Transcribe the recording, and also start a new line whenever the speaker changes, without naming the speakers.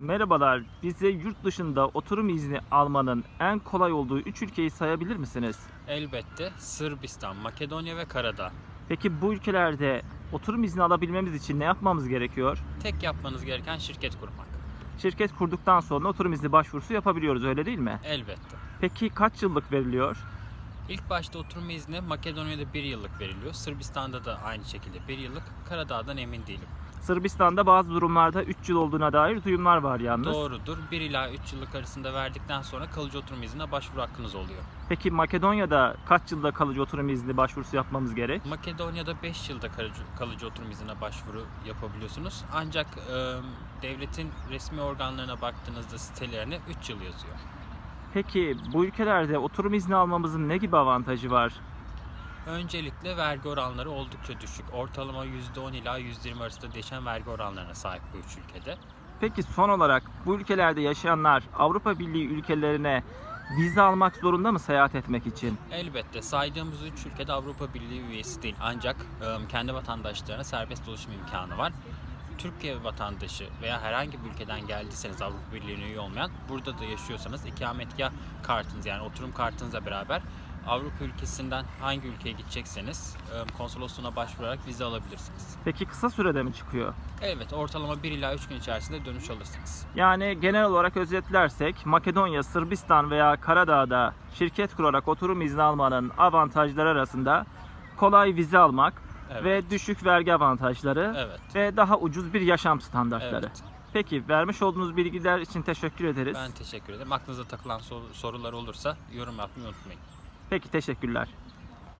Merhabalar, bize yurt dışında oturum izni almanın en kolay olduğu 3 ülkeyi sayabilir misiniz?
Elbette Sırbistan, Makedonya ve Karadağ.
Peki bu ülkelerde oturum izni alabilmemiz için ne yapmamız gerekiyor?
Tek yapmanız gereken şirket kurmak.
Şirket kurduktan sonra oturum izni başvurusu yapabiliyoruz öyle değil mi?
Elbette.
Peki kaç yıllık veriliyor?
İlk başta oturma izni Makedonya'da bir yıllık veriliyor. Sırbistan'da da aynı şekilde bir yıllık. Karadağ'dan emin değilim.
Sırbistan'da bazı durumlarda 3 yıl olduğuna dair duyumlar var yalnız.
Doğrudur. 1 ila 3 yıllık arasında verdikten sonra kalıcı oturma iznine başvuru hakkınız oluyor.
Peki Makedonya'da kaç yılda kalıcı oturum izni başvurusu yapmamız gerek?
Makedonya'da 5 yılda kalıcı, kalıcı oturum iznine başvuru yapabiliyorsunuz. Ancak e, devletin resmi organlarına baktığınızda sitelerine 3 yıl yazıyor.
Peki bu ülkelerde oturum izni almamızın ne gibi avantajı var?
Öncelikle vergi oranları oldukça düşük. Ortalama %10 ila %20 arasında değişen vergi oranlarına sahip bu üç ülkede.
Peki son olarak bu ülkelerde yaşayanlar Avrupa Birliği ülkelerine vize almak zorunda mı seyahat etmek için?
Elbette saydığımız üç ülkede Avrupa Birliği üyesi değil ancak e, kendi vatandaşlarına serbest dolaşım imkanı var. Türkiye vatandaşı veya herhangi bir ülkeden geldiyseniz Avrupa Birliği'ne üye olmayan burada da yaşıyorsanız ikametgah kartınız yani oturum kartınızla beraber Avrupa ülkesinden hangi ülkeye gidecekseniz e, konsolosluğuna başvurarak vize alabilirsiniz.
Peki kısa sürede mi çıkıyor?
Evet ortalama 1 ila 3 gün içerisinde dönüş alırsınız.
Yani genel olarak özetlersek Makedonya, Sırbistan veya Karadağ'da şirket kurarak oturum izni almanın avantajları arasında kolay vize almak
Evet.
ve düşük vergi avantajları
Evet.
ve daha ucuz bir yaşam standartları.
Evet.
Peki vermiş olduğunuz bilgiler için teşekkür ederiz.
Ben teşekkür ederim. Aklınıza takılan sor- sorular olursa yorum yapmayı unutmayın.
Peki teşekkürler.